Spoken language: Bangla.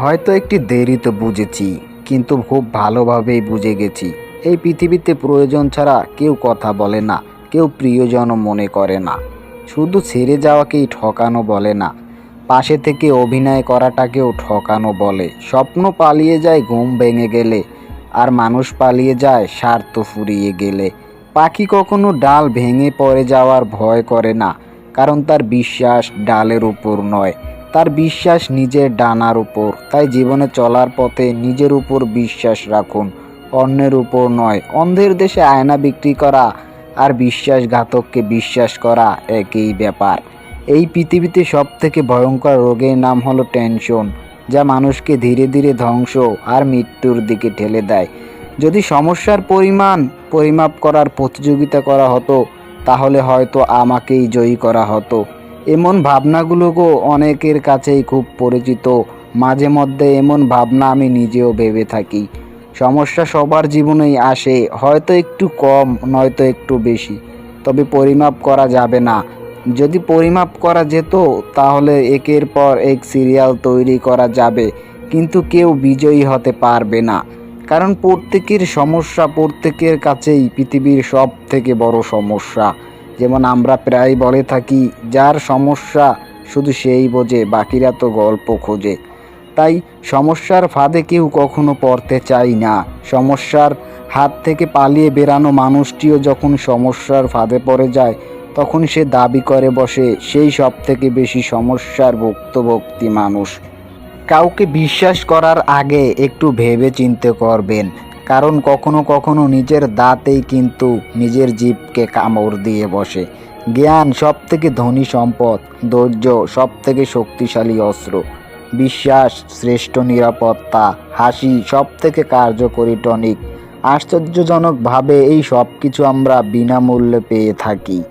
হয়তো একটি দেরিতে বুঝেছি, কিন্তু খুব ভালোভাবেই বুঝে গেছি। এই পৃথিবীতে প্রয়োজন ছাড়া কেউ কথা বলে না, কেউ প্রিয়জনও মনে করে না। শুধু ছেড়ে যাওয়াকেই ঠকানো বলে না, পাশে থেকে অভিনয় করাটাকেও ঠকানো বলে। স্বপ্ন পালিয়ে যায় ঘুম ভেঙে গেলে, আর মানুষ পালিয়ে যায় স্বার্থ ফুরিয়ে গেলে। পাখি কখনো ডাল ভেঙে পড়ে যাওয়ার ভয় করে না, কারণ তার বিশ্বাস ডালের উপর নয়। তার বিশ্বাস নিজের ডানার উপর। তাই জীবনে চলার পথে নিজের উপর বিশ্বাস রাখুন, অন্যের উপর নয়। অন্ধের দেশে আয়না বিক্রি করা আর বিশ্বাসঘাতককে বিশ্বাস করা একই ব্যাপার। এই পৃথিবীতে সব থেকে ভয়ঙ্কর রোগের নাম হলো টেনশন, যা মানুষকে ধীরে ধীরে ধ্বংস আর মৃত্যুর দিকে ঠেলে দেয়। যদি সমস্যার পরিমাণ পরিমাপ করার প্রতিযোগিতা করা হতো, তাহলে হয়তো আমাকেই জয়ী করা হতো। এমন ভাবনাগুলোকেও অনেকের কাছেই খুব পরিচিত। মাঝে মধ্যে এমন ভাবনা আমি নিজেও ভেবে থাকি। সমস্যা সবার জীবনেই আসে, হয়তো একটু কম, নয়তো একটু বেশি। তবে পরিমাপ করা যাবে না। যদি পরিমাপ করা যেত, তাহলে একের পর এক সিরিয়াল তৈরি করা যাবে। কিন্তু কেউ বিজয়ী হতে পারবে না। কারণ প্রত্যেকের সমস্যা প্রত্যেকের কাছেই পৃথিবীর সব থেকে বড় সমস্যা। যেমন আমরা প্রায় বলে থাকি, যার সমস্যা শুধু সেই বোঝে, বাকিরা তো গল্প খোঁজে। তাই সমস্যার ফাঁদে কেউ কখনো পড়তে চাই না। সমস্যার হাত থেকে পালিয়ে বেরানো মানুষটিও যখন সমস্যার ফাঁদে পড়ে যায়, তখন সে দাবি করে বসে, সেই সব থেকে বেশি সমস্যার ভুক্তভোক্তি মানুষ। কাউকে বিশ্বাস করার আগে একটু ভেবে চিনতে করবেন কারণ কখনো কখনো নিজের দাঁতেই কিন্তু নিজের জীবকে কামড় দিয়ে বসে। জ্ঞান সব থেকে ধনী সম্পদ, ধৈর্য সব থেকে শক্তিশালী অস্ত্র। বিশ্বাস, শ্রেষ্ঠ নিরাপত্তা, হাসি সব থেকে কার্যকরী টনিক। আশ্চর্যজনকভাবে এই সব কিছু আমরা বিনামূল্যে পেয়ে থাকি।